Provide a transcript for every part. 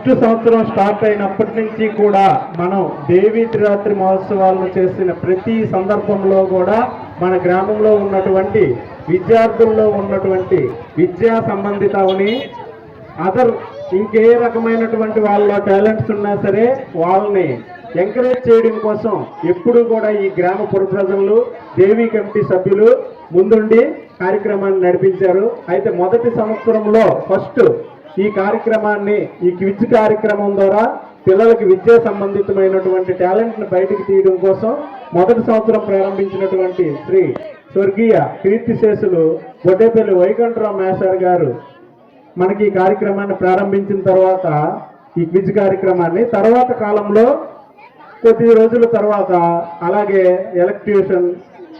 First సంవత్సరం start అయినప్పటి నుంచి కూడా మనం దేవీ త్రిరాత్రి మహోత్సవాలను చేసిన ప్రతి సందర్భంలో కూడా మన గ్రామంలో ఉన్నటువంటి విద్యార్థుల్లో ఉన్నటువంటి విద్యా సంబంధితవని అదర్ ఇంకే రకమైనటువంటి వాళ్ళ టాలెంట్స్ ఉన్నా సరే వాళ్ళని ఎంకరేజ్ చేయడం కోసం ఎప్పుడు కూడా ఈ గ్రామ పురప్రజలు దేవీ కమిటీ సభ్యులు ముందుండి కార్యక్రమాన్ని నడిపించారు. అయితే మొదటి సంవత్సరంలో ఫస్ట్ ఈ కార్యక్రమాన్ని ఈ క్విజ్ కార్యక్రమం ద్వారా పిల్లలకి విద్యా సంబంధితమైనటువంటి టాలెంట్ను బయటికి తీయడం కోసం మొదటి సంవత్సరం ప్రారంభించినటువంటి శ్రీ స్వర్గీయ కీర్తిశేషులు బొడ్డేపల్లి వైకుంఠరావు మేసార్ గారు మనకి ఈ కార్యక్రమాన్ని ప్రారంభించిన తర్వాత ఈ క్విజ్ కార్యక్రమాన్ని. తర్వాత కాలంలో కొద్ది రోజుల తర్వాత అలాగే ఎలక్ట్యూషన్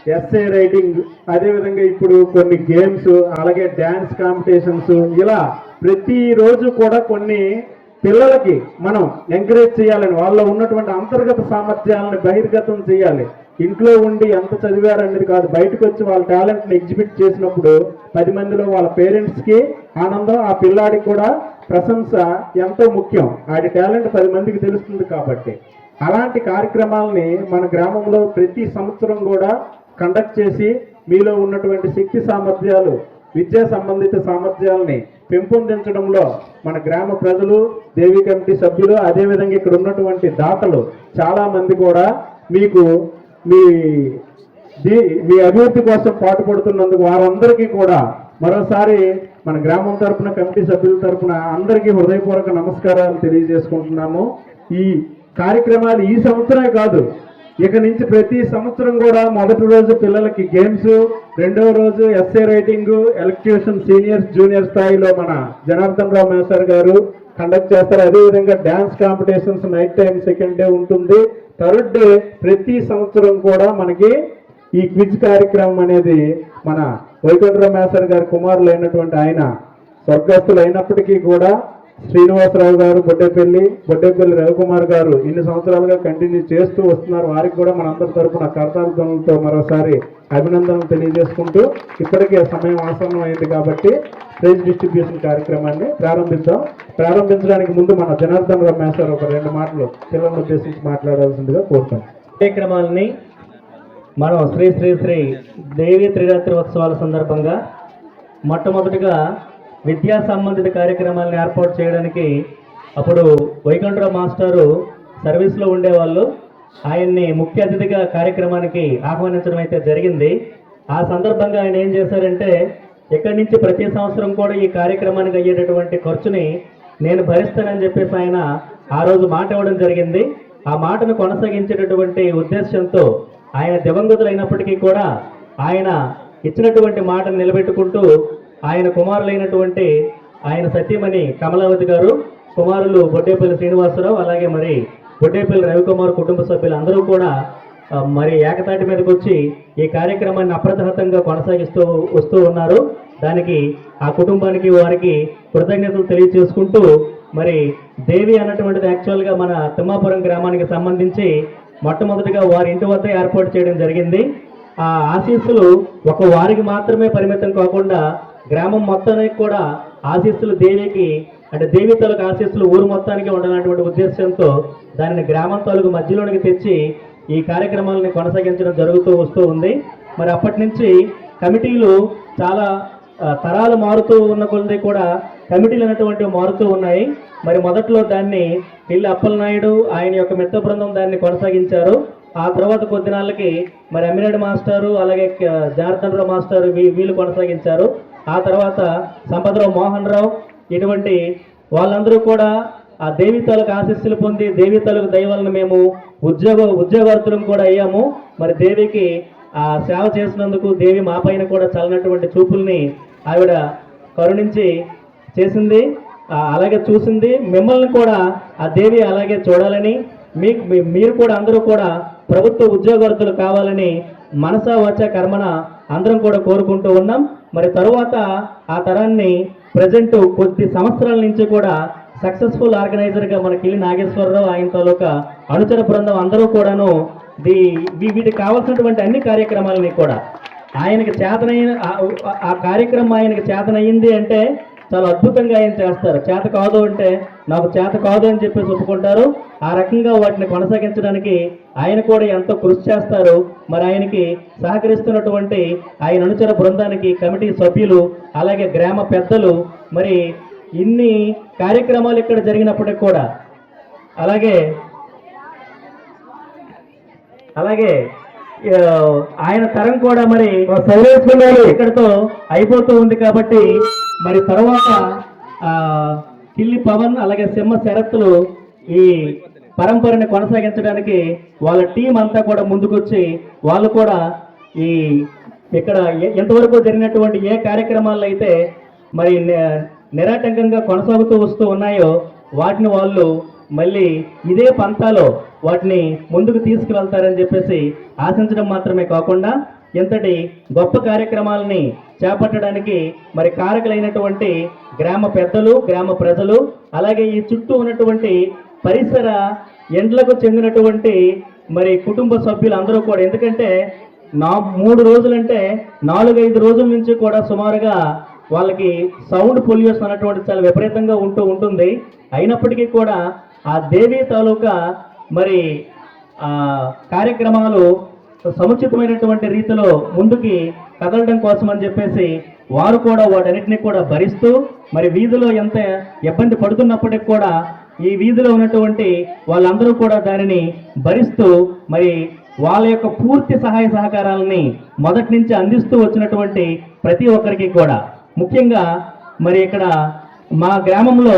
ఎస్ఏ రైటింగ్ అదేవిధంగా ఇప్పుడు కొన్ని గేమ్స్ అలాగే డ్యాన్స్ కాంపిటీషన్స్ ఇలా ప్రతిరోజు కూడా కొన్ని పిల్లలకి మనం ఎంకరేజ్ చేయాలని వాళ్ళలో ఉన్నటువంటి అంతర్గత సామర్థ్యాలను బహిర్గతం చేయాలి. ఇంట్లో ఉండి ఎంత చదివారనేది కాదు. బయటకు వచ్చి వాళ్ళ టాలెంట్ని ఎగ్జిబిట్ చేసినప్పుడు పది మందిలో వాళ్ళ పేరెంట్స్కి ఆనందం ఆ పిల్లాడికి కూడా ప్రశంస ఎంతో ముఖ్యం. ఆడి టాలెంట్ పది మందికి తెలుస్తుంది కాబట్టి. అలాంటి కార్యక్రమాలని మన గ్రామంలో ప్రతి సంవత్సరం కూడా కండక్ట్ చేసి మీలో ఉన్నటువంటి శక్తి సామర్థ్యాలు విద్యా సంబంధిత సామర్థ్యాలని పెంపొందించడంలో మన గ్రామ ప్రజలు దేవి కమిటీ సభ్యులు అదేవిధంగా ఇక్కడ ఉన్నటువంటి దాతలు చాలామంది కూడా మీకు మీ మీ అభివృద్ధి కోసం పాటుపడుతున్నందుకు వారందరికీ కూడా మరోసారి మన గ్రామం తరపున కమిటీ సభ్యుల తరపున అందరికీ హృదయపూర్వక నమస్కారాలు తెలియజేసుకుంటున్నాము. ఈ కార్యక్రమాలు ఈ సంవత్సరమే కాదు ఇక నుంచి ప్రతి సంవత్సరం కూడా మొదటి రోజు పిల్లలకి గేమ్స్ రెండవ రోజు essay writing elocution seniors junior స్థాయిలో మన జనార్దన్ రావు మేసర్ గారు కండక్ట్ చేస్తారు. అదేవిధంగా dance competitions night time second day ఉంటుంది. థర్డ్ డే ప్రతి సంవత్సరం కూడా మనకి ఈ క్విజ్ కార్యక్రమం అనేది మన వైకుంఠరావు మేసర్ గారి కుమారులు అయినటువంటి ఆయన స్వర్గస్థులు అయినప్పటికీ కూడా శ్రీనివాసరావు గారు బొడ్డేపల్లి బొడ్డేపల్లి రవికుమార్ గారు ఇన్ని సంవత్సరాలుగా కంటిన్యూ చేస్తూ వస్తున్నారు. వారికి కూడా మనందరి తరఫున కర్తార్థనలతో మరోసారి అభినందనలు తెలియజేసుకుంటూ ఇప్పటికే సమయం ఆసన్నం అయింది కాబట్టి ప్రైజ్ డిస్ట్రిబ్యూషన్ కార్యక్రమాన్ని ప్రారంభిద్దాం. ప్రారంభించడానికి ముందు మన జనార్దన్ రావు మేసారు ఒక రెండు మాటలు పిల్లలను ఉద్దేశించి మాట్లాడాల్సిందిగా కోరుతాం. కార్యక్రమాలని మనం శ్రీ శ్రీ శ్రీ దేవి త్రిరాత్రి ఉత్సవాల సందర్భంగా మొట్టమొదటిగా విద్యా సంబంధిత కార్యక్రమాలను ఏర్పాటు చేయడానికి అప్పుడు వైకుంఠరావు మాస్టారు సర్వీస్లో ఉండేవాళ్ళు. ఆయన్ని ముఖ్య అతిథిగా కార్యక్రమానికి ఆహ్వానించడం అయితే జరిగింది. ఆ సందర్భంగా ఆయన ఏం చేశారంటే ఇక్కడి నుంచి ప్రతి సంవత్సరం కూడా ఈ కార్యక్రమానికి అయ్యేటటువంటి ఖర్చుని నేను భరిస్తానని చెప్పేసి ఆయన ఆ రోజు మాట ఇవ్వడం జరిగింది. ఆ మాటను కొనసాగించేటటువంటి ఉద్దేశంతో ఆయన దివంగతులైనప్పటికీ కూడా ఆయన ఇచ్చినటువంటి మాటను నిలబెట్టుకుంటూ ఆయన కుమారులైనటువంటి ఆయన సత్యమణి కమలావతి గారు కుమారులు బొడ్డేపల్లి శ్రీనివాసరావు అలాగే మరి బొడ్డేపల్లి రవికుమార్ కుటుంబ సభ్యులు అందరూ కూడా మరి ఏకతాటి మీదకి వచ్చి ఈ కార్యక్రమాన్ని అప్రతహతంగా కొనసాగిస్తూ వస్తూ ఉన్నారు. దానికి ఆ కుటుంబానికి వారికి కృతజ్ఞతలు తెలియచేసుకుంటూ మరి దేవి అన్నటువంటిది యాక్చువల్గా మన తిమ్మాపురం గ్రామానికి సంబంధించి మొట్టమొదటిగా వారి ఇంటి వద్ద ఏర్పాటు చేయడం జరిగింది. ఆ ఆశీస్సులు ఒక వారికి మాత్రమే పరిమితం కాకుండా గ్రామం మొత్తానికి కూడా ఆశీస్సులు దేవికి అంటే దేవి తాలూకు ఆశీస్సులు ఊరు మొత్తానికి ఉండాలన్నటువంటి ఉద్దేశంతో దానిని గ్రామం తాలూకు మధ్యలోనికి తెచ్చి ఈ కార్యక్రమాలను కొనసాగించడం జరుగుతూ వస్తూ ఉంది. మరి అప్పటి నుంచి కమిటీలు చాలా తరాలు మారుతూ ఉన్న కొద్ది కూడా కమిటీలు అనేటువంటివి మారుతూ ఉన్నాయి. మరి మొదట్లో దాన్ని పిల్లి అప్పలనాయుడు ఆయన యొక్క మిత్ర బృందం దాన్ని కొనసాగించారు. ఆ తర్వాత కొద్ది నాళ్ళకి మరి అమ్మినాడు మాస్టారు అలాగే క- మాస్టారు వీ- వీళ్ళు కొనసాగించారు. ఆ తర్వాత సంపదరావు మోహన్ రావు ఇటువంటి వాళ్ళందరూ కూడా ఆ దేవి తాలూకు ఆశీస్సులు పొంది దేవి తాలూకు దైవాలను మేము ఉద్యోగ ఉద్యోగార్థులం కూడా అయ్యాము. మరి దేవికి ఆ సేవ చేసినందుకు దేవి మా పైన కూడా చల్లనటువంటి చూపుల్ని ఆవిడ కరుణించి చేసింది అలాగే చూసింది. మిమ్మల్ని కూడా ఆ దేవి అలాగే చూడాలని మీకు మీ- మీరు కూడా అందరూ కూడా ప్రభుత్వ ఉద్యోగార్థులు కావాలని మనసా వచ్చ కర్మన అందరం కూడా కోరుకుంటూ ఉన్నాం. మరి తరువాత ఆ తరాన్ని ప్రజెంట్ కొద్ది సంవత్సరాల నుంచి కూడా సక్సెస్ఫుల్ ఆర్గనైజర్గా మన వెళ్ళి నాగేశ్వరరావు ఆయన తాలూకా అనుచర బృందం అందరూ కూడాను దీ వీటికి కావాల్సినటువంటి అన్ని కార్యక్రమాలని కూడా ఆయనకి చేతనైన ఆ- ఆ కార్యక్రమం ఆయనకి చేతనయ్యింది అంటే చాలా అద్భుతంగా ఆయన చేస్తారు? చేత కాదు అంటే నాకు చేత కాదు అని చెప్పేసి ఒప్పుకుంటారు. ఆ రకంగా వాటిని కొనసాగించడానికి ఆయన కూడా ఎంతో కృషి చేస్తారు. మరి ఆయనకి సహకరిస్తున్నటువంటి ఆయన అనుచర బృందానికి కమిటీ సభ్యులు అలాగే గ్రామ పెద్దలు మరి ఇన్ని కార్యక్రమాలు ఇక్కడ జరిగినప్పటికి కూడా అలాగే అలాగే ఆయన తరం కూడా మరి ఇక్కడతో అయిపోతూ ఉంది కాబట్టి మరి తర్వాత కిల్లి పవన్ అలాగే సింహ శరత్తులు ఈ పరంపరని కొనసాగించడానికి వాళ్ళ టీం అంతా కూడా ముందుకొచ్చి వాళ్ళు కూడా ఈ ఇక్కడ ఎంతవరకు జరిగినటువంటి ఏ కార్యక్రమాల్లో అయితే మరి నిరాటంకంగా కొనసాగుతూ వస్తూ ఉన్నాయో వాటిని వాళ్ళు మళ్ళీ ఇదే పంతాలో వాటిని ముందుకు తీసుకువెళ్తారని చెప్పేసి ఆశించడం మాత్రమే కాకుండా ఇంతటి గొప్ప కార్యక్రమాలని చేపట్టడానికి మరి కారకులైనటువంటి గ్రామ పెద్దలు గ్రామ ప్రజలు అలాగే ఈ చుట్టూ ఉన్నటువంటి పరిసర ఎండ్లకు చెందినటువంటి మరి కుటుంబ సభ్యులు అందరూ కూడా. ఎందుకంటే నా మూడు రోజులంటే నాలుగైదు రోజుల నుంచి కూడా సుమారుగా వాళ్ళకి సౌండ్ పొల్యూషన్ అన్నటువంటి చాలా విపరీతంగా ఉంటూ ఉంటుంది. అయినప్పటికీ కూడా ఆ దేవి తాలూకా మరి ఆ కార్యక్రమాలు సముచితమైనటువంటి రీతిలో ముందుకి కదలడం కోసం అని చెప్పేసి వారు కూడా వాటన్నిటిని కూడా భరిస్తూ మరి వీధిలో ఎంత ఇబ్బంది పడుతున్నప్పటికి కూడా ఈ వీధిలో ఉన్నటువంటి వాళ్ళందరూ కూడా దానిని భరిస్తూ మరి వాళ్ళ యొక్క పూర్తి సహాయ సహకారాలని మొదటి నుంచి అందిస్తూ వచ్చినటువంటి ప్రతి ఒక్కరికి కూడా. ముఖ్యంగా మరి ఇక్కడ మా గ్రామంలో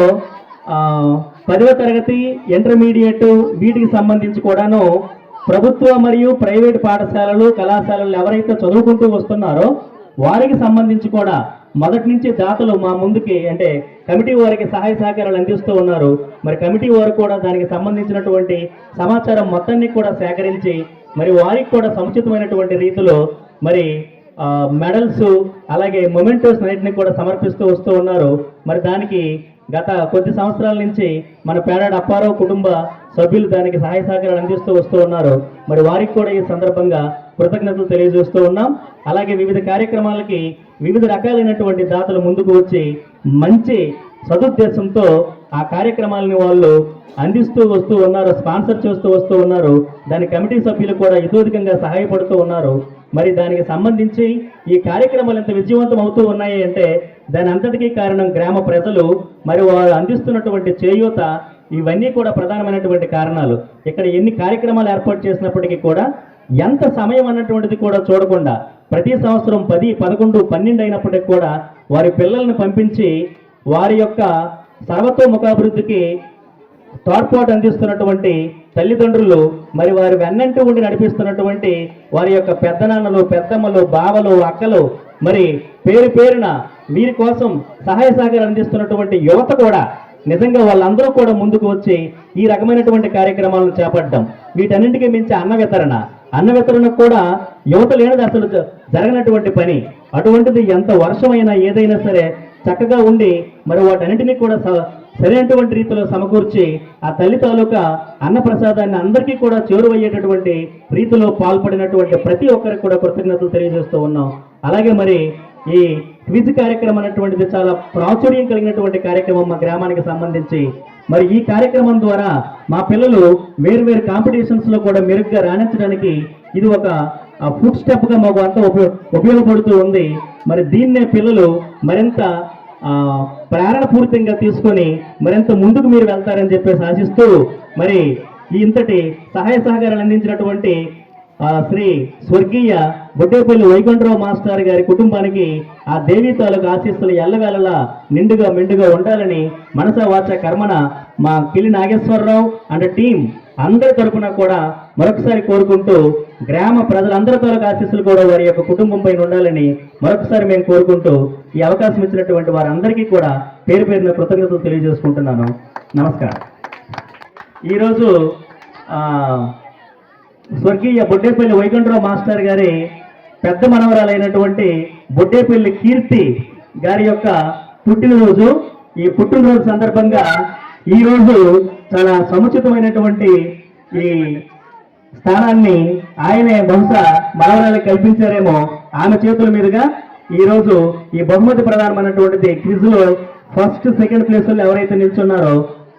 పదవ తరగతి ఇంటర్మీడియట్ వీటికి సంబంధించి కూడాను ప్రభుత్వ మరియు ప్రైవేట్ పాఠశాలలు కళాశాలలు ఎవరైతే చదువుకుంటూ వస్తున్నారో వారికి సంబంధించి కూడా మొదటి నుంచి దాతలు మా ముందుకి అంటే కమిటీ వారికి సహాయ సహకారాలు అందిస్తూ ఉన్నారు. మరి కమిటీ వారు కూడా దానికి సంబంధించినటువంటి సమాచారం మొత్తాన్ని కూడా సేకరించి మరి వారికి కూడా సముచితమైనటువంటి రీతిలో మరి మెడల్స్ అలాగే మొమెంటోస్ నైట్ని కూడా సమర్పిస్తూ వస్తూ ఉన్నారు. మరి దానికి గత కొద్ది సంవత్సరాల నుంచి మన పేరాడ అప్పారావు కుటుంబ సభ్యులు దానికి సహాయ సహకారాలు అందిస్తూ వస్తూ ఉన్నారు. మరి వారికి కూడా ఈ సందర్భంగా కృతజ్ఞతలు తెలియజేస్తూ ఉన్నాం. అలాగే వివిధ కార్యక్రమాలకి వివిధ రకాలైనటువంటి దాతలు ముందుకు వచ్చి మంచి సదుద్దేశంతో ఆ కార్యక్రమాలని వాళ్ళు అందిస్తూ వస్తూ ఉన్నారు స్పాన్సర్ చేస్తూ వస్తూ ఉన్నారు. దాని కమిటీ సభ్యులు కూడా యథోధికంగా సహాయపడుతూ ఉన్నారు. మరి దానికి సంబంధించి ఈ కార్యక్రమాలు ఎంత విజయవంతం అవుతూ ఉన్నాయి అంటే దాని అంతటికీ కారణం గ్రామ ప్రజలు మరి వారు అందిస్తున్నటువంటి చేయూత ఇవన్నీ కూడా ప్రధానమైనటువంటి కారణాలు. ఇక్కడ ఎన్ని కార్యక్రమాలు ఏర్పాటు చేసినప్పటికీ కూడా ఎంత సమయం అన్నటువంటిది కూడా చూడకుండా ప్రతి సంవత్సరం పది పదకొండు పన్నెండు అయినప్పటికీ కూడా వారి పిల్లల్ని పంపించి వారి యొక్క సర్వతోముఖాభివృద్ధికి తోడ్పాటు అందిస్తున్నటువంటి తల్లిదండ్రులు మరి వారి వెన్నంటి ఉండి నడిపిస్తున్నటువంటి వారి యొక్క పెద్దనాన్నలు పెద్దమ్మలు బావలు అక్కలు మరి పేరు పేరున వీరి కోసం సహాయ సహకారం అందిస్తున్నటువంటి యువత కూడా నిజంగా వాళ్ళందరూ కూడా ముందుకు వచ్చి ఈ రకమైనటువంటి కార్యక్రమాలను చేపట్టడం. వీటన్నింటికి మించి అన్న వితరణ. అన్న వితరణకు కూడా యువత లేనిది అసలు జరగనటువంటి పని. అటువంటిది ఎంత వర్షమైనా ఏదైనా సరే చక్కగా ఉండి మరి వాటన్నింటినీ కూడా స- సరైనటువంటి రీతిలో సమకూర్చి ఆ తల్లి తాలూకా అన్నప్రసాదాన్ని అందరికీ కూడా చేరువయ్యేటటువంటి రీతిలో పాల్పడినటువంటి ప్రతి ఒక్కరికి కూడా కృతజ్ఞతలు తెలియజేస్తూ ఉన్నాం. అలాగే మరి ఈ క్విజ్ కార్యక్రమం అనేటువంటిది చాలా ప్రాచుర్యం కలిగినటువంటి కార్యక్రమం మా గ్రామానికి సంబంధించి. మరి ఈ కార్యక్రమం ద్వారా మా పిల్లలు వేరు వేరు కాంపిటీషన్స్లో కూడా మెరుగ్గా రాణించడానికి ఇది ఒక ఫుడ్ స్టెప్గా మాకు అంతా ఉపయోగ ఉపయోగపడుతూ ఉంది. మరి దీన్నే పిల్లలు మరింత ఆ, ప్రేరణపూరితంగా తీసుకొని మరింత ముందుకు మీరు వెళ్తారని చెప్పేసి ఆశిస్తూ మరి ఈ ఇంతటి సహాయ సహకారాలు అందించినటువంటి ఆ, శ్రీ స్వర్గీయ బుడ్డేపల్లి వైకుంఠరావు మాస్టర్ గారి కుటుంబానికి ఆ దేవీ తాలూకు ఆశీస్సులు ఎల్లవేళలా నిండుగా మెండుగా ఉండాలని మనస వాచ కర్మన మా కిలి నాగేశ్వరరావు అండ్ టీం అందరి తరపున కూడా మరొకసారి కోరుకుంటూ గ్రామ ప్రజలందరి తాలూకు ఆశీస్సులు కూడా వారి యొక్క కుటుంబం పైన ఉండాలని మరొకసారి మేము కోరుకుంటూ ఈ అవకాశం ఇచ్చినటువంటి వారందరికీ కూడా పేరు పేరున కృతజ్ఞతలు తెలియజేసుకుంటున్నాను. నమస్కారం. ఈరోజు స్వర్గీయ బొడ్డేపల్లి వైకుంఠరావు మాస్టర్ గారి పెద్ద మనవరాలైనటువంటి బొడ్డేపల్లి కీర్తి గారి యొక్క పుట్టినరోజు. ఈ పుట్టినరోజు సందర్భంగా ఈ రోజు చాలా సముచితమైనటువంటి ఈ స్థానాన్ని ఆయనే బహుశా మనవరాలకు కల్పించారేమో ఆమె చేతుల మీదుగా. ఈ రోజు ఈ బహుమతి ప్రధానమైనటువంటిది క్విజ్ ఫస్ట్ సెకండ్ ప్లేస్లో ఎవరైతే నిల్చున్నారో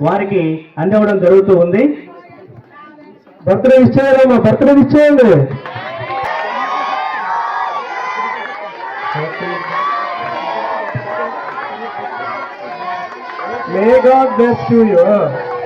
వారికి అందివ్వడం జరుగుతూ ఉంది. బర్త్డే ఇచ్చేయాలమ్మా బర్త్డే ఇచ్చేయండి May God bless you.